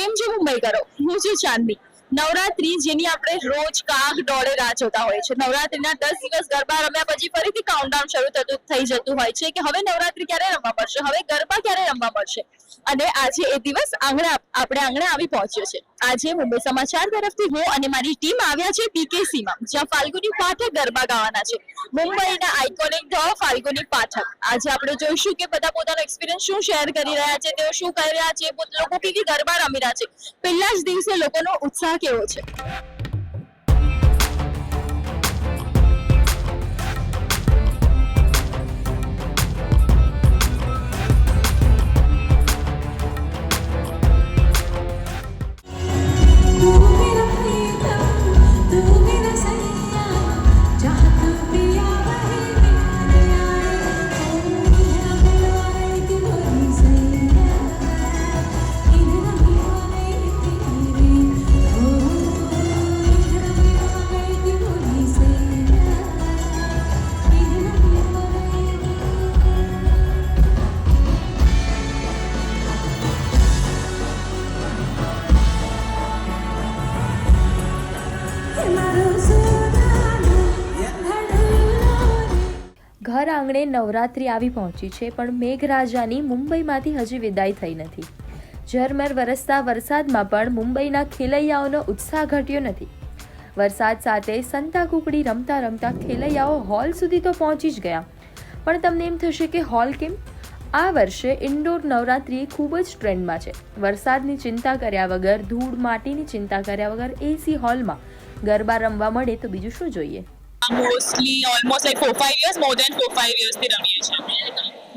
કેમ છો મુંબઈ કરો હું છું ચાંદની. નવરાત્રી જેની આપણે રોજ કાગ દોડે રાહ જોતા હોય છે નવરાત્રીના દસ દિવસ ગરબા રમ્યા પછી ફરીથી કાઉન્ટડાઉન શરૂ થતું, થઈ જતું હોય છે કે હવે નવરાત્રી ક્યારે રમવા મળશે? હવે ગરબા ક્યારે રમવા મળશે? અને આજે એ દિવસ આંગણે, આપણે આંગણે આવી પહોંચ્યો છે. આજે મુંબઈ સમાચાર તરફથી હું અને મારી ટીમ આવ્યા છે પીકેસી માં જ્યાં ફાલ્ગુની પાઠક ગરબા ગાવાના છે. મુંબઈના આઇકોનિક ધ ફાલ્ગુની પાઠક. આજે આપણે જોઈશું કે બધા પોતાનો એક્સપિરિયન્સ શું શેર કરી રહ્યા છે, તેઓ શું કરી રહ્યા છે લોકો કેવી ગરબા રમી રહ્યા છે. પહેલા જ દિવસે લોકોનો ઉત્સાહ કેવો છે ઘર આંગણે નવરાત્રિ આવી પહોંચી છે, પણ મેઘરાજાની મુંબઈમાંથી હજી વિદાય થઈ નથી. ઝરમર વરસતા વરસાદમાં પણ મુંબઈના ખેલૈયાઓનો ઉત્સાહ ઘટ્યો નથી. વરસાદ સાથે સંતા કુકડી રમતા રમતા ખેલૈયાઓ હોલ સુધી તો પહોંચી જ ગયા. પણ તમને એમ થશે કે હોલ કેમ? આ વર્ષે ઇન્ડોર નવરાત્રિ ખૂબ જ ટ્રેન્ડમાં છે. વરસાદની ચિંતા કર્યા વગર, ધૂળ માટીની ચિંતા કર્યા વગર એસી હોલમાં ગરબા રમવા મળે તો બીજું શું જોઈએ? Mostly almost like four five years more than four five યર્સથી રમીએ છીએ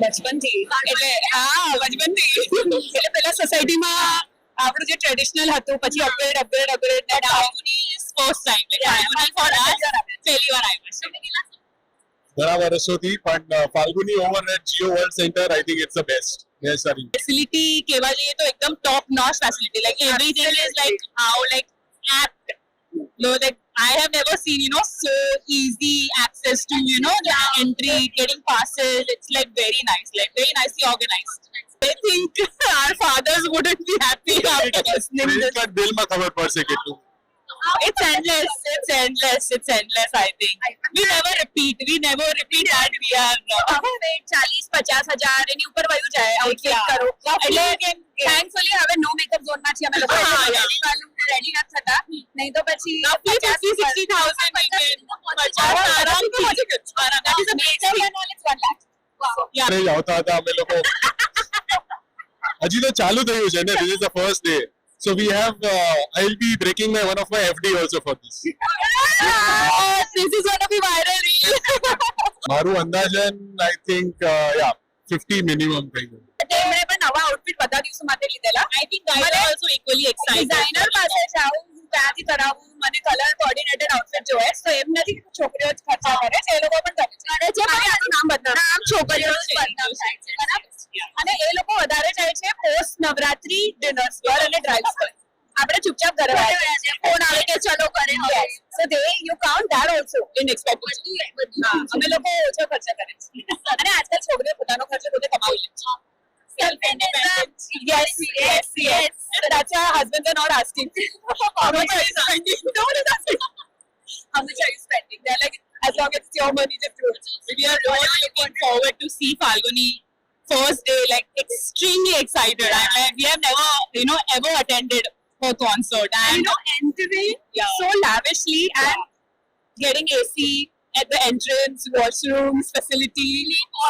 બચપનથી એટલે હા બચપનથી એટલે પેલા સોસાયટીમાં આપણું જે ટ્રેડિશનલ હતું પછી અપગ્રેડ અપગ્રેડ અપગ્રેડ ને is first time Falguni for us પહેલી વાર આવ્યું છે. ઘણા વર્ષોથી પણ Falguni over at Jio world centre I think it's the best yes sir facility કેવા જઈએ તો એકદમ top notch facility like everything is like how like apt no like i have never seen you know so easy access to you know the entry getting passes it's like very nice like very nicely organized i think our fathers wouldn't be happy after listening this દિલમાં ખબર પડશે કેટલું it's endless it's endless it's endless i think. We never repeat we never repeat that we are ચાલીસ પચાસ હજાર એની ઉપર વયું જાય આઉટફિટ કરો એટલે થેન્કફુલી હવે નો મેકઅપ ઝોનમાં છીએ અમે લોકો રેડી નથી થતા નહીં તો પછી પચાસ સિક્સટી થાઉઝન્ડ પચાસ આરામથી પહોંચી ગયું that is a basic ત્યારે જ આવતા હતા અમે લોકો હજી તો ચાલુ થયું છે ને this is the first day so we have uh, i'll be breaking my one of my fd also for this. This is gonna be viral. Reel મારું અંદાજન આઈ થિંક યા 50 મિનિમમ થઈ ગયું તેમણે પણ નવા આઉટફિટ બધા દિવસો માટે લીધેલા I think are also equally excited designer પાસે જાઉં હું ત્યાંથી કરાવું મને કલર કોર્ડિનેટેડ આઉટફિટ જોઈએ તો એમ નથી છોકરીઓ જ ખર્ચા કરે છે એ લોકો પણ કરે છે નામ બદનામ નામ છોકરીઓ બદનામ થાય છે બરાબર અને એ લોકો વધારે જાય છે પોસ્ટ નવરાત્રી ડિનર્સ પર અને ડ્રાઇવ્સ પર આપણે ચૂપચાપ ઘરે છે ફોન આવે કે ચલો કરે so do you count that also in expectation અમે લોકો ઓછો ખર્ચા કરે છે અને આજકાલ છોકરીઓ પોતાનો ખર્ચો પોતે કમાવી લે છે Self-independent. Yes, yes, yes. That's why husbands are not asking. How much are you spending? No one is asking. How much are you spending? They're like, as long as it's your money, just do it. We are all looking forward to see Falguni first day, like extremely excited. I mean, we have never, you know, ever attended her concert. And, you know, entering so lavishly and getting AC at the entrance, washrooms, facility,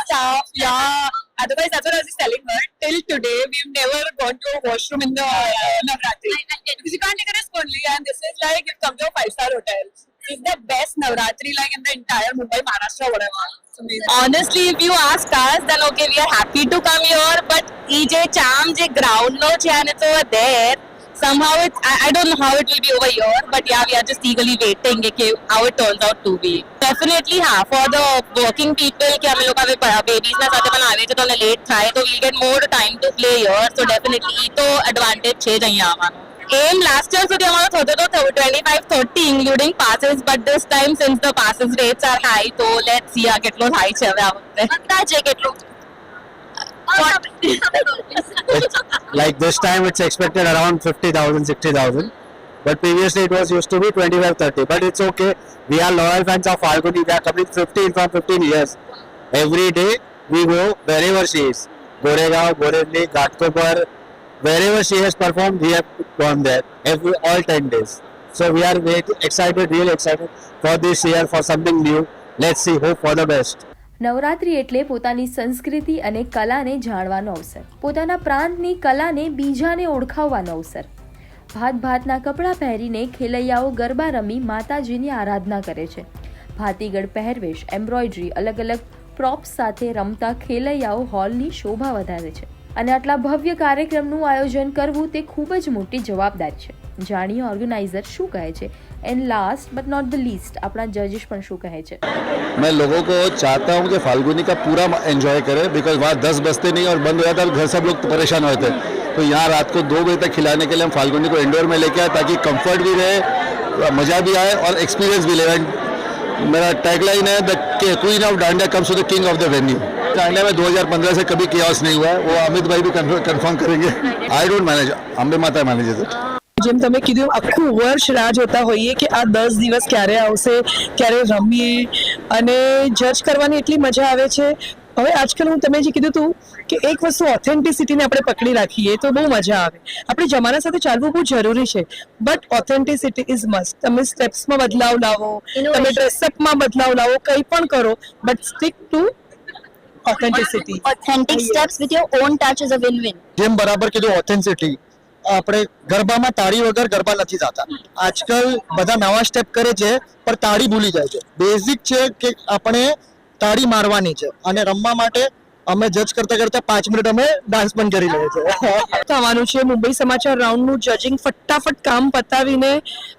staff, yeah. Otherwise, that's what I was telling her. Till today, we've never gone to a washroom in the uh, Navratri. Because you can't take a risk only, and this is like you come to a five-star hotel. It's the best Navratri like in the entire Mumbai, Maharashtra, whatever. Honestly, if you ask us, then okay, we are happy to come here. But EJ Cham, J ground no and it's over there. Somehow it I, I don't know how it will be over here, but yeah, we are just eagerly waiting okay, how it turns out to be. Definitely, हाँ, for the working people कि हम लोग अभी babies ना साथ अपन आवे तो तो late खाए तो we'll get more time to play here. So definitely ये तो advantage छे जाइए हमारा અહીંયા આવવાનો એમ લાસ્ટ યર સુધી અમારો થતો તો twenty five thirty including passes but this time since the passes rates are high તો લેટ સી આ કેટલો થાય છે હવે આ વખતે અંદાજે કેટલું It's, like this time, it's expected around 50,000, 60,000. But previously, it was used to be 25, 30. But it's okay. We are loyal fans of Falguni. We are coming 15 from 15 years. Every day, we go wherever she is. Goregaon, Borivali, Ghatkopar, wherever she has performed, we have gone there. Every all 10 days. So we are very excited, really excited for this year, for something new. Let's see. Hope for the best. Navratri એટલે પોતાની સંસ્કૃતિ અને કલાને જાણવાનો અવસર પોતાના પ્રાંતની કલાને બીજાને ઓળખાવવાનો અવસર ભાત ભાતના કપડાં પહેરીને ખેલૈયાઓ ગરબા રમી માતાજીની આરાધના કરે છે ભાતીગળ પહેરવેશ એમ્બ્રોઇડરી અલગ અલગ પ્રોપ્સ સાથે રમતા ખેલૈયાઓ હોલની શોભા વધારે છે અને આટલા ભવ્ય કાર્યક્રમનું આયોજન કરવું તે ખૂબ જ મોટી જવાબદારી છે જાણીએ ઓર્ગેનાઇઝર શું કહે છે and last but not the least આપણા જજીસ પણ શું કહે છે मैं लोगों को चाहता हूँ कि फाल्गुनी का पूरा एंजॉय करें बिकॉज वहाँ दस बजते नहीं और बंद हो जाता है और घर सब लोग परेशान होते हैं तो यहाँ रात को दो बजे तक खिलाने के लिए हम फाल्गुनी को इंडोर में लेके आए ताकि कंफर्ट भी रहे मज़ा भी आए और एक्सपीरियंस भी ले मेरा टैगलाइन है the queen of Dandiya comes to the king of the venue dandiya में 2015 से कभी कियास नहीं हुआ है वो अमित भाई भी कंफर्म करेंगे आई डोंट मैनेज अम्बे माता मैनेज इट જેમ તમે કીધું આખું વર્ષ રાહ જોતા હોઈએ કે આ દસ દિવસ ક્યારે આવશે ક્યારે રમીએ અને જજ કરવાની એટલી મજા આવે છે હવે આજકાલ હું તમે જે કીધું હતું કે એક વસ્તુ ઓથેન્ટિસિટીને આપણે પકડી રાખીએ તો બહુ મજા આવે આપણે જમાના સાથે ચાલવું બહુ જરૂરી છે બટ ઓથેન્ટિસિટી ઇઝ મસ્ટ તમે સ્ટેપ્સમાં બદલાવ લાવો તમે ડ્રેસઅપમાં બદલાવ લાવો કંઈ પણ કરો but stick two authenticity authentic steps with your own touch is a win win જેમ બરાબર કીધું ઓથેન્ટિસિટી આપણે ગરબામાં તાળી વગર ગરબા નથી થતા આજકાલ બધા નવા સ્ટેપ કરે છે પણ તાળી ભૂલી જાય છે. બેઝિક છે કે આપણે તાળી મારવાની છે. અને રમવા માટે અમે જજ કરતા કરતા પાંચ મિનિટ અમે ડાન્સ પણ કરી લઈએ છીએ. થવાનું છે. મુંબઈ સમાચાર રાઉન્ડનું જજિંગ ફટાફટ કામ પતાવીને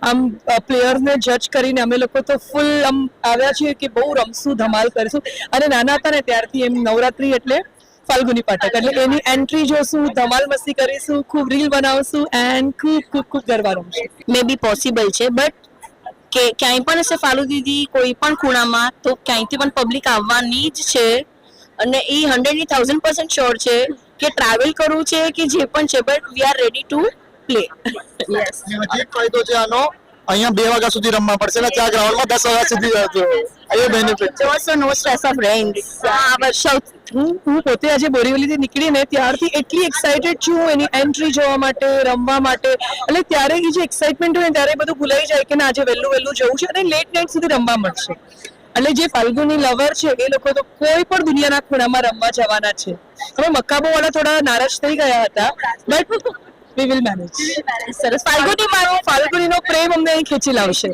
આમ પ્લેયર્સને જજ કરીને અમે લોકો તો ફૂલ આમ આવ્યા છીએ કે બહુ રમશું ધમાલ કરીશું. અને નાના હતા ને ત્યારથી એમ નવરાત્રી એટલે ફાલ્ગુની પાઠક. એટલે એની એન્ટ્રી જોશું ધમાલ મસ્તી કરીશું ખૂબ રીલ બનાવશું એન્ડ ખૂબ ખૂબ ખૂબ ગરબા રમશું. મે બી પોસિબલ છે બટ કે ક્યાંય પણ હશે ફાલુ દીદી કોઈ પણ ખૂણામાં તો ક્યાંયથી પણ પબ્લિક આવવાની જ છે. અને એ હંડ્રેડની થાઉઝન્ડ પર્સન્ટ શ્યોર છે કે ટ્રાવેલ કરવું છે કે જે પણ છે but we are ready to play એક ફાયદો છે આનો અહીંયા બે વાગ્યા સુધી રમવા પડશે ને ત્યાં ગ્રાઉન્ડમાં દસ વાગ્યા સુધી એ બેનિફિટ છે. Also no stress of rain આ વર્ષ હું હું પોતે આજે બોરીવલીથી નીકળીને ત્યારથી એટલી એક્સાઇટેડ છું એની એન્ટ્રી જોવા માટે રમવા માટે. એટલે ત્યારે એ જે એક્સાઇટમેન્ટ હોય ને ત્યારે બધું ભૂલાઈ જાય કે ના આજે વહેલું વહેલું જવું છે અને લેટ નાઇટ સુધી રમવા મળશે. એટલે જે ફાલ્ગુની લવર છે એ લોકો તો કોઈ પણ દુનિયાના ખૂણામાં રમવા જવાના છે. હવે મકાબો વાળા થોડા નારાજ થઈ ગયા હતા બટ વી વિલ મેનેજ સરસ. ફાલ્ગુની મારો ફાલ્ગુની નો પ્રેમ અમને અહીં ખેંચી લાવશે.